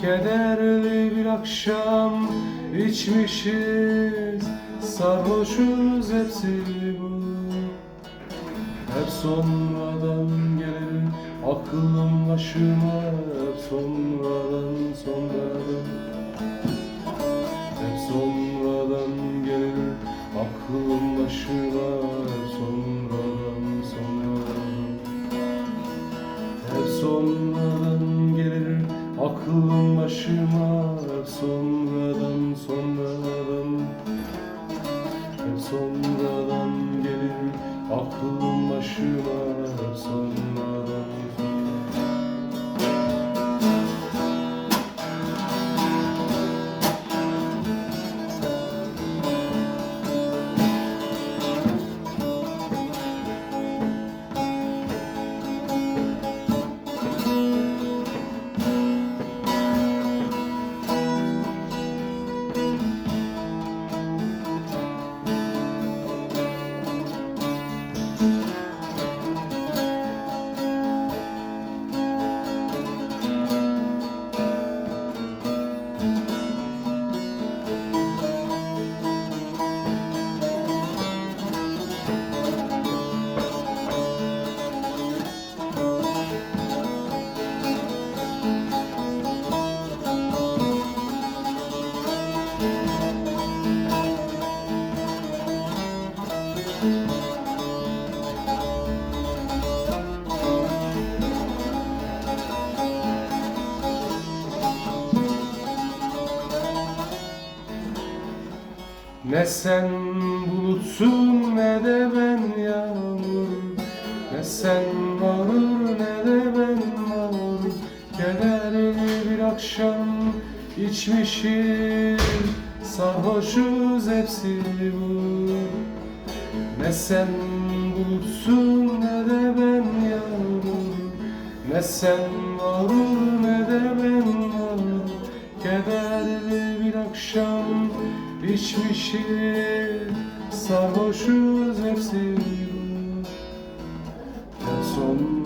Kederli bir akşam içmişiz. Sarhoşuz hepsi bu. Hep sonradan gelir aklım başıma Hep sonradan aklım başıma sonradan sonradan. Sonradan Ne sen bulutsun ne de ben yağmur. Ne sen mağrur ne de ben mağrur Kederli bir akşam içmişiz Sarhoşuz hepsi bu Ne sen bulutsun ne de ben yağmur Ne sen mağrur ne de ben mağrur Kederli bir akşam içmişiz Sarhoşuz hepsi. Bu Hep